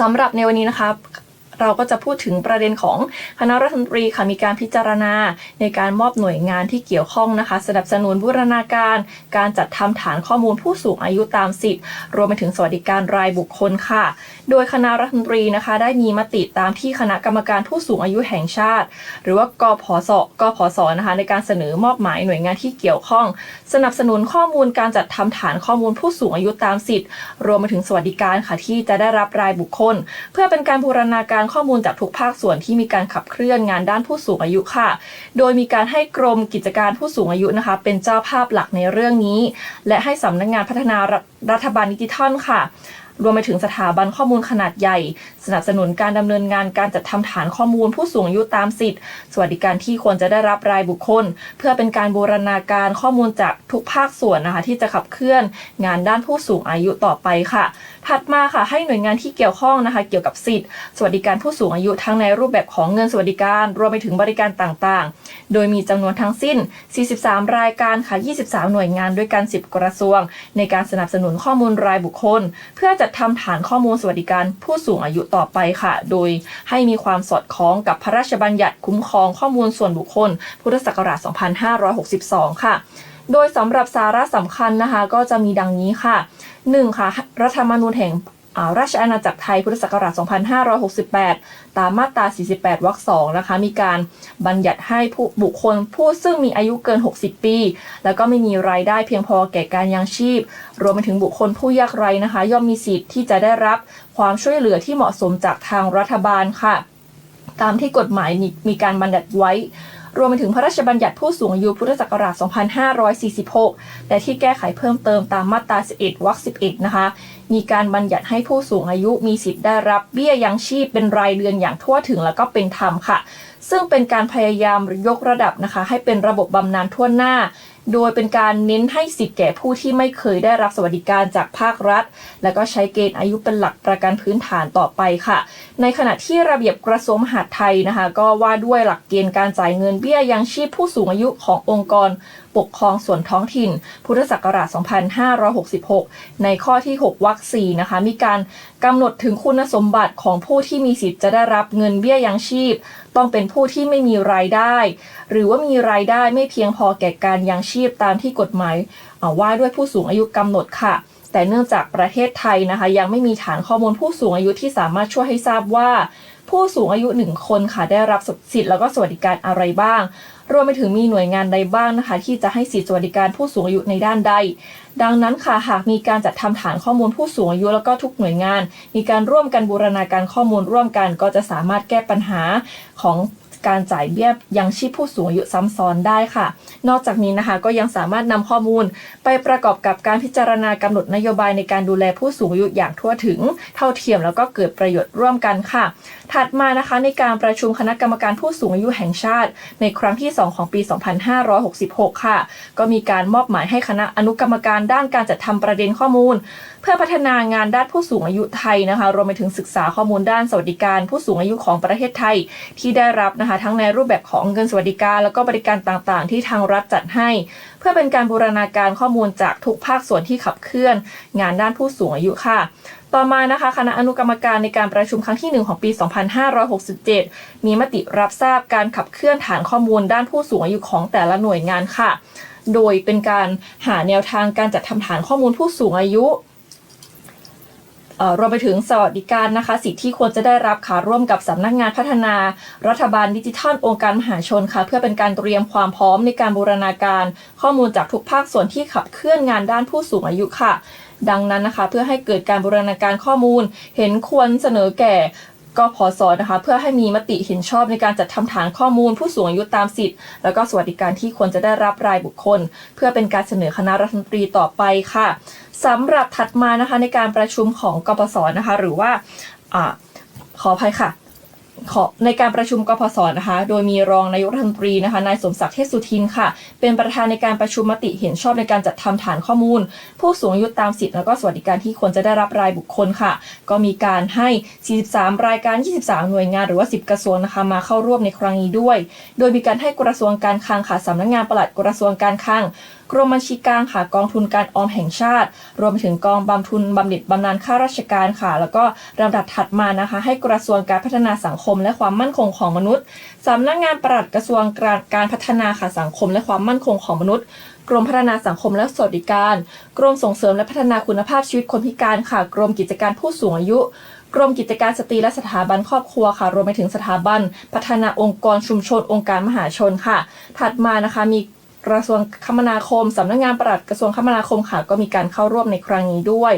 สำหรับในวันนี้นะครับ เราก็จะพูดถึงประเด็นของคณะรัฐมนตรีค่ะมีการพิจารณาในการมอบหน่วยงานที่เกี่ยวข้องนะคะ สนับสนุนบูรณาการ การจัดทำฐานข้อมูลผู้สูงอายุตามสิทธิ์รวมไปถึงสวัสดิการรายบุคคลค่ะ โดยคณะรัฐมนตรีนะคะ ได้มีมติตามที่คณะกรรมการผู้สูงอายุแห่งชาติ หรือว่ากพศกพศนะคะ ในการเสนอมอบหมายหน่วยงานที่เกี่ยวข้อง สนับสนุนข้อมูลการจัดทำฐานข้อมูลผู้สูงอายุตามสิทธิ์ รวมไปถึงสวัสดิการค่ะที่จะได้รับรายบุคคล เพื่อเป็นการบูรณาการข้อมูลจากทุกภาคส่วนที่มีการขับเคลื่อนงานด้านผู้สูงอายุค่ะ โดยมีการให้กรมกิจการผู้สูงอายุนะคะ เป็นเจ้าภาพหลักในเรื่องนี้ และให้สำนักงานพัฒนารัฐรัฐบาลดิจิทัลค่ะ รวมไปถึงสถาบันข้อมูลขนาดใหญ่ สนับสนุนการดำเนินงานการจัดทำฐานข้อมูลผู้สูงอายุตามสิทธิสวัสดิการที่ควรจะได้รับรายบุคคล เพื่อเป็นการบูรณาการข้อมูลจากทุกภาคส่วนนะคะที่จะขับเคลื่อนงานด้านผู้สูงอายุต่อไปค่ะ ถัดมาค่ะให้หน่วยงานที่เกี่ยวข้องนะคะ เกี่ยวกับสิทธิสวัสดิการผู้สูงอายุทั้งในรูปแบบของเงินสวัสดิการ รวมไปถึงบริการต่างๆ โดยมีจำนวนทั้งสิ้น 43 รายการค่ะ 23 หน่วยงานด้วยกัน 10 กระทรวง ในการสนับสนุนข้อมูลรายบุคคล เพื่อจัดทำฐานข้อมูลสวัสดิการผู้สูงอายุต่อไปค่ะ โดยให้มีความสอดคล้องกับพระราชบัญญัติคุ้มครองข้อมูลส่วนบุคคล พุทธศักราช 2562 ค่ะโดยสำหรับสาระสำคัญนะคะ ก็จะมีดังนี้ค่ะ 1. ค่ะ รัฐธรรมนูญแห่ง ราชอาณาจักรไทยพุทธศักราช 2568 ตามมาตรา 48 วรรค 2 นะคะ มีการบัญญัติให้ผู้บุคคลผู้ซึ่งมีอายุเกิน 60 ปี แล้วก็ไม่มีรายได้เพียงพอแก่การยังชีพ รวมไปถึงบุคคลผู้ยากไร้นะคะ ย่อมมีสิทธิ์ที่จะได้รับความช่วยเหลือที่เหมาะสมจากทางรัฐบาลค่ะ ตามที่กฎหมายมีมีการบัญญัติไว้รวมไปถึงพระราชบัญญัติผู้สูงอายุพุทธศักราช 2546 และที่แก้ไขเพิ่มเติมตามมาตรา 11 วรรค 11 นะคะ มีการบัญญัติให้ผู้สูงอายุมีสิทธิ์ได้รับเบี้ยยังชีพเป็นรายเดือนอย่างทั่วถึงแล้วก็เป็นธรรมค่ะ ซึ่งเป็นการพยายามยกระดับนะคะ ให้เป็นระบบบำนาญทั่วหน้า โดยเป็นการเน้นให้สิทธิ์แก่ผู้ที่ไม่เคยได้รับสวัสดิการจากภาครัฐ และก็ใช้เกณฑ์อายุเป็นหลักประกันพื้นฐานต่อไปค่ะ ในขณะที่ระเบียบกระทรวงมหาดไทยนะคะ ก็ว่าด้วยหลักเกณฑ์การจ่ายเงินเบี้ยยังชีพผู้สูงอายุขององค์กร ปกครองส่วนท้องถิ่น พุทธศักราช 2566 ในข้อที่ 6 วรรค 4 นะคะ มีการกำหนดถึงคุณสมบัติของผู้ที่มีสิทธิ์จะได้รับเงินเบี้ยยังชีพ ต้องเป็นผู้ที่ไม่มีรายได้ หรือว่ามีรายได้ไม่เพียงพอแก่การยังชีพตามที่กฎหมายว่าด้วยผู้สูงอายุกำหนดค่ะแต่เนื่องจากประเทศไทยนะคะ ยังไม่มีฐานข้อมูลผู้สูงอายุที่สามารถช่วยให้ทราบว่า ผู้สูงอายุหนึ่งคนค่ะได้รับสิทธิ์แล้วก็สวัสดิการอะไรบ้าง รวมไปถึงมีหน่วยงานใดบ้างนะคะ ที่จะให้สิทธิสวัสดิการผู้สูงอายุในด้านใด ดังนั้นค่ะหากมีการจัดทำฐานข้อมูลผู้สูงอายุแล้วก็ทุกหน่วยงาน มีการร่วมกันบูรณาการข้อมูลร่วมกัน ก็จะสามารถแก้ปัญหาของ การจ่ายเบี้ยยังชีพผู้สูงอายุซ้ำซ้อนได้ค่ะ นอกจากนี้นะคะก็ยังสามารถนำข้อมูลไปประกอบกับการพิจารณากำหนดนโยบายในการดูแลผู้สูงอายุอย่างทั่วถึง เท่าเทียมแล้วก็เกิดประโยชน์ร่วมกันค่ะ ถัดมานะคะในการประชุมคณะกรรมการผู้สูงอายุแห่งชาติ ในครั้งที่ 2 ของปี 2566 ค่ะ ก็มีการมอบหมายให้คณะอนุกรรมการด้านการจัดทำประเด็นข้อมูล เพื่อพัฒนางานด้านผู้สูงอายุไทยนะคะรวมไปถึงศึกษาข้อมูลด้านสวัสดิการผู้สูงอายุของประเทศไทยที่ได้รับนะคะทั้งในรูปแบบของเงินสวัสดิการ แล้วก็บริการต่างๆ ที่ทางรัฐจัดให้ เพื่อเป็นการบูรณาการข้อมูลจากทุกภาคส่วนที่ขับเคลื่อน งานด้านผู้สูงอายุค่ะต่อมานะคะคณะอนุกรรมการในการประชุมครั้งที่ 1 ของปี 2567 มีมติรับทราบการขับเคลื่อนฐานข้อมูลด้านผู้สูงอายุของแต่ละหน่วยงานค่ะ โดยเป็นการหาแนวทางการจัดทำฐานข้อมูลผู้สูงอายุ รวมไปถึงสวัสดิการนะคะ สิทธิที่ควรจะได้รับค่ะร่วมกับสำนักงานพัฒนา รัฐบาลดิจิทัลองค์การมหาชนค่ะ เพื่อเป็นการเตรียมความพร้อมในการบูรณาการ ข้อมูลจากทุกภาคส่วนที่ขับเคลื่อนงานด้านผู้สูงอายุค่ะดังนั้นนะคะ เพื่อให้เกิดการบูรณาการข้อมูล เห็นควรเสนอแก่ กพศนะคะ เพื่อให้มีมติเห็นชอบในการจัดทำฐานข้อมูลผู้สูงอายุตามสิทธิ์ แล้วก็สวัสดิการที่ควรจะได้รับรายบุคคล เพื่อเป็นการเสนอคณะรัฐมนตรีต่อไปค่ะสำหรับถัดมานะคะในการประชุมของกพศนะคะ หรือว่าอขออภัยค่ะ ขอในการประชุมกพศนะคะ โดยมีรองนายกรัฐมนตรีนะคะนายสมศักดิ์เทพสุทินค่ะ เป็นประธานในการประชุมมติเห็นชอบในการจัดทำฐานข้อมูล ผู้สูงอายุตามสิทธิแล้วก็สวัสดิการที่ควรจะได้รับรายบุคคลค่ะ ก็มีการให้ 43 รายการ 23 หน่วยงานหรือว่า 10 กระทรวงนะคะมาเข้าร่วมในครั้งนี้ด้วย โดยมีการให้กระทรวงการคลังค่ะสำนักงานปลัดกระทรวงการคลังกรมบัญชีกลางค่ะกองทุนการออมแห่งชาติ รวมไปถึงกองบำทุนบำเหน็จบำนาญข้าราชการค่ะ แล้วก็ลำดับถัดมานะคะ ให้กระทรวงการพัฒนาสังคมและความมั่นคงของมนุษย์สำนักงานปลัดกระทรวงการการพัฒนาค่ะสังคมและความมั่นคงของมนุษย์ กรมพัฒนาสังคมและสวัสดิการ กรมส่งเสริมและพัฒนาคุณภาพชีวิตคนพิการค่ะ กรมกิจการผู้สูงอายุกรมกิจการสตรีและสถาบันครอบครัวค่ะ รวมไปถึงสถาบัน พัฒนาองค์กรชุมชนองค์การมหาชนค่ะ ถัดมานะคะมีกระทรวงคมนาคมสำนักงานปลัดกระทรวงคมนาคมค่ะ ก็มีการเข้าร่วมในครั้งนี้ด้วย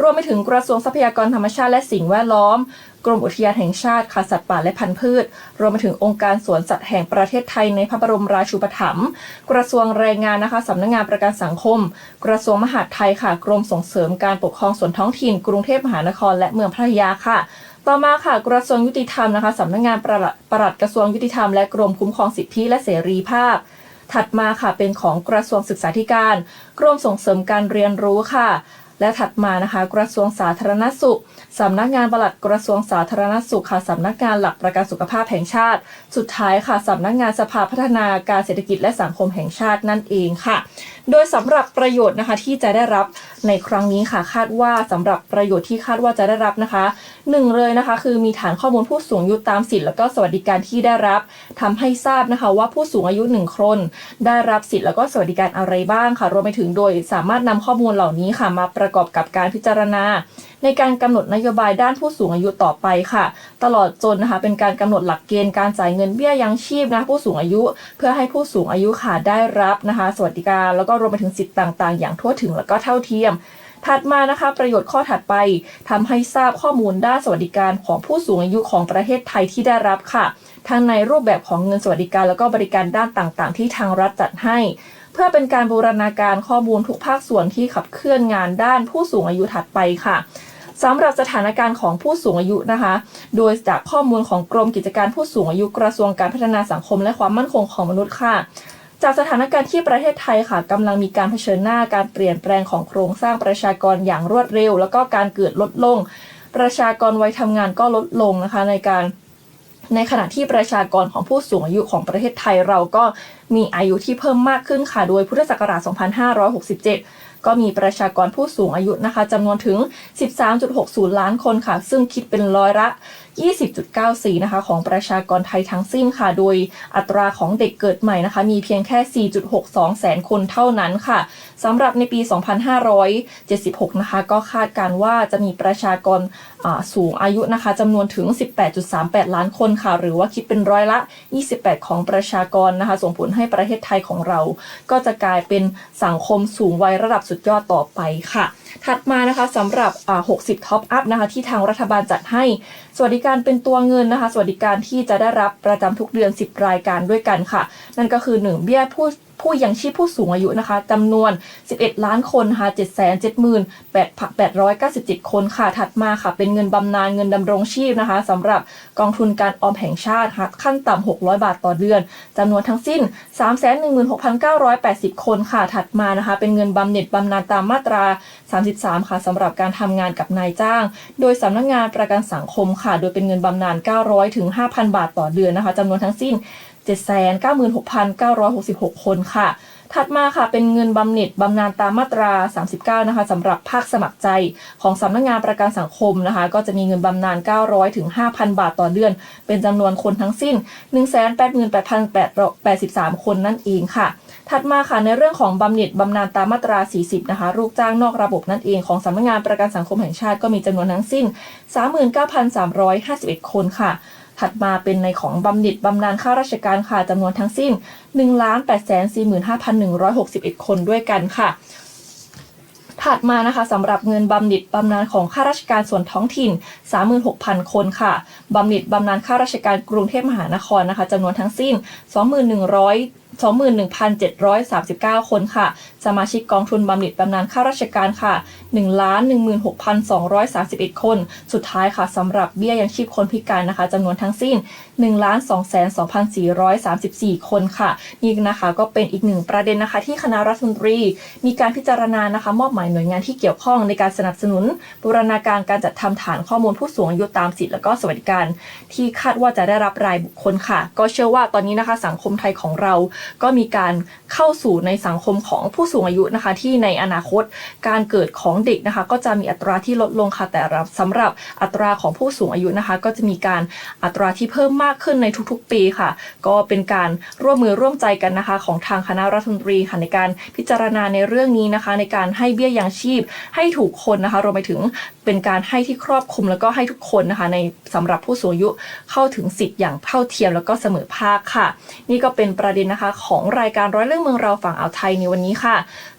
รวมไปถึงกระทรวงทรัพยากรธรรมชาติและสิ่งแวดล้อม กรมอุทยานแห่งชาติค่ะสัตว์ป่าและพันธุ์พืช รวมไปถึงองค์การสวนสัตว์แห่งประเทศไทยในพระบรมราชูปถัมภ์กระทรวงแรงงานนะคะสำนักงานประกันสังคม กระทรวงมหาดไทยค่ะ กรมส่งเสริมการปกครองส่วนท้องถิ่น กรุงเทพมหานครและเมืองพัทยาค่ะต่อมาค่ะกระทรวงยุติธรรมนะคะสำนักงานปลัดปลัดกระทรวงยุติธรรมและกรมคุ้มครองสิทธิและเสรีภาพ ถัดมาค่ะเป็นของกระทรวงศึกษาธิการ กรมส่งเสริมการเรียนรู้ค่ะ และถัดมานะคะ กระทรวงสาธารณสุขสำนักงานปลัดกระทรวงสาธารณสุขค่ะสำนักงานหลักประกันสุขภาพแห่งชาติ สุดท้ายค่ะสำนักงานสภาพัฒนาการเศรษฐกิจและสังคมแห่งชาตินั่นเองค่ะ โดยสำหรับประโยชน์นะคะที่จะได้รับในครั้งนี้ค่ะคาดว่าสำหรับประโยชน์ที่คาดว่าจะได้รับนะคะหนึ่งเลยนะคะ คือมีฐานข้อมูลผู้สูงอายุตามสิทธิ์แล้วก็สวัสดิการที่ได้รับทำให้ทราบนะคะว่าผู้สูงอายุหนึ่งคนได้รับสิทธิ์แล้วก็สวัสดิการอะไรบ้างค่ะ รวมไปถึงโดยสามารถนำข้อมูลเหล่านี้ค่ะมาประประกอบกับการพิจารณา ในการกำหนดนโยบายด้านผู้สูงอายุต่อไปค่ะ ตลอดจนนะคะเป็นการกำหนดหลักเกณฑ์การจ่ายเงินเบี้ยยังชีพนะผู้สูงอายุ เพื่อให้ผู้สูงอายุค่ะได้รับนะคะ สวัสดิการแล้วก็รวมไปถึงสิทธิ์ต่างๆ อย่างทั่วถึงแล้วก็เท่าเทียมถัดมานะคะประโยชน์ข้อถัดไปทำให้ทราบข้อมูลด้านสวัสดิการของผู้สูงอายุของประเทศไทยที่ได้รับค่ะ ทั้งในรูปแบบของเงินสวัสดิการแล้วก็บริการด้านต่างๆ ที่ทางรัฐจัดให้ เพื่อเป็นการบูรณาการข้อมูลทุกภาคส่วนที่ขับเคลื่อนงานด้านผู้สูงอายุถัดไปค่ะสำหรับสถานการณ์ของผู้สูงอายุนะคะ โดยจากข้อมูลของกรมกิจการผู้สูงอายุกระทรวงการพัฒนาสังคมและความมั่นคงของมนุษย์ค่ะ จากสถานการณ์ที่ประเทศไทยค่ะกำลังมีการเผชิญหน้าการเปลี่ยนแปลงของโครงสร้างประชากรอย่างรวดเร็ว แล้วก็การเกิดลดลง ประชากรวัยทำงานก็ลดลงนะคะในการ ในขณะที่ประชากรของผู้สูงอายุของประเทศไทยเราก็มีอายุที่เพิ่มมากขึ้นค่ะ โดยพุทธศักราช 2567 ก็มีประชากรผู้สูงอายุนะคะจำนวนถึง 13.60 ล้านคนค่ะ ซึ่งคิดเป็นร้อยละ 20.94 นะคะของประชากรไทยทั้งสิ้นค่ะ โดยอัตราของเด็กเกิดใหม่นะคะ มีเพียงแค่ 4.62 แสนคนเท่านั้นค่ะสำหรับในปี 2576 นะคะ ก็คาดการว่าจะมีประชากรสูงอายุนะคะจำนวนถึง 18.38 ล้านคนค่ะ หรือว่าคิดเป็นร้อยละ 28 ของประชากรนะคะ ส่งผลให้ประเทศไทยของเรา ก็จะกลายเป็นสังคมสูงวัยระดับสุดยอดต่อไปค่ะ ถัดมานะคะสำหรับ 60 ท็อปอัพนะคะที่ทางรัฐบาลจัดให้ สวัสดิการเป็นตัวเงินนะคะ สวัสดิการที่จะได้รับประจำทุกเดือน 10 รายการด้วยกันค่ะ นั่นก็คือ 1 เบี้ยผู้ ผู้ยังชีพผู้สูงอายุนะคะจำนวน 11 ล้านคนค่ะ778,897 คนค่ะ ถัดมาค่ะ เป็นเงินบำนาญเงินดำรงชีพนะคะสำหรับกองทุนการออมแห่งชาติค่ะขั้นต่ำ600 บาทต่อเดือนจำนวนทั้งสิ้น 316,980 คนค่ะ ถัดมานะคะ เป็นเงินบำเหน็จบำนาญตามมาตรา 33 ค่ะสำหรับการทำงานกับนายจ้าง โดยสำนักงานประกันสังคมค่ะ โดยเป็นเงินบำนาญ900ถึง5,000 บาทต่อเดือนนะคะจำนวนทั้งสิ้น 796,966 คนค่ะ ถัดมาค่ะเป็นเงินบำเหน็จบำนาญตามมาตรา 39 นะคะสำหรับภาคสมัครใจของสำนักงานประกันสังคมนะคะ ก็จะมีเงินบำนาญ 900 ถึง 5,000 บาทต่อเดือน เป็นจำนวนคนทั้งสิ้น 188,883 คนนั่นเองค่ะถัดมาค่ะในเรื่องของบำเหน็จบำนาญตามมาตรา 40 นะคะลูกจ้างนอกระบบนั่นเองของสำนักงานประกันสังคมแห่งชาติก็มีจำนวนทั้งสิ้น 39,351 คนค่ะ ถัดมาเป็นในของบำเหน็จบำนาญข้าราชการค่ะจำนวนทั้งสิ้น 1 8 4 5 1 6 1 คนด้วยกันค่ะ ถัดมานะคะสำหรับเงินบำเหน็จบำนาญของข้าราชการส่วนท้องถิ่น 36,000 คนค่ะบำเหน็จบำนาญข้าราชการกรุงเทพมหานครนะคะจำนวนทั้งสิ้น 21,000 21,739 คนค่ะ สมาชิกกองทุนบำเหน็จบำนาญข้าราชการค่ะ 1,16,231 คน สุดท้ายค่ะสำหรับเบี้ยยังชีพคนพิการนะคะจำนวนทั้งสิ้น 1,22,434 คนค่ะ นี่นะคะก็เป็นอีกหนึ่งประเด็นนะคะ ที่คณะรัฐมนตรี มีการพิจารณานะคะ มอบหมายหน่วยงานที่เกี่ยวข้องในการสนับสนุนบูรณาการการจัดทำฐานข้อมูลผู้สูงอายุตามสิทธิและก็สวัสดิการ ที่คาดว่าจะได้รับรายบุคคลค่ะ ก็เชื่อว่าตอนนี้นะคะสังคมไทยของเราก็มีการเข้าสู่ในสังคมของผู้สูงอายุนะคะ ที่ในอนาคตการเกิดของเด็กนะคะ ก็จะมีอัตราที่ลดลงค่ะแต่สำหรับอัตราของผู้สูงอายุนะคะ ก็จะมีการอัตราที่เพิ่มมากขึ้นในทุกๆ ปีค่ะ ก็เป็นการร่วมมือร่วมใจกันนะคะ ของทางคณะรัฐมนตรีค่ะในการพิจารณาในเรื่องนี้นะคะ ในการให้เบี้ยยังชีพให้ถูกคนนะคะรวมไปถึงเป็นการให้ที่ครอบคลุมแล้วก็ให้ทุกคนนะคะ ในสำหรับผู้สูงอายุเข้าถึงสิทธิ์อย่างเท่าเทียมแล้วก็เสมอภาคค่ะ นี่ก็เป็นประเด็นนะคะของรายการร้อยเรื่องเมืองเราฝั่งอ่าวไทยในวันนี้ค่ะ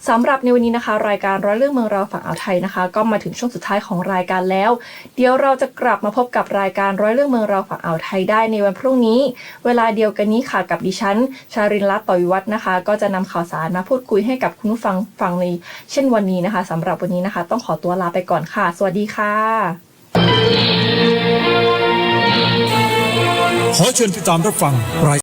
สำหรับในวันนี้นะคะ รายการร้อยเรื่องเมืองเราฝั่งอ่าวไทยนะคะ ก็มาถึงช่วงสุดท้ายของรายการแล้ว เดี๋ยวเราจะกลับมาพบกับรายการร้อยเรื่องเมืองเราฝั่งอ่าวไทยได้ในวันพรุ่งนี้ เวลาเดียวกันนี้ค่ะกับดิฉัน ชารินรัตน์ต่อวิวัฒนะคะ ก็จะนำข่าวสารมาพูดคุยให้กับคุณผู้ฟังฟังในเช่นวันนี้นะคะสำหรับวันนี้นะคะ ต้องขอตัวลาไปก่อนค่ะ สวัสดีค่ะ ขอเชิญติดตามรับฟังราย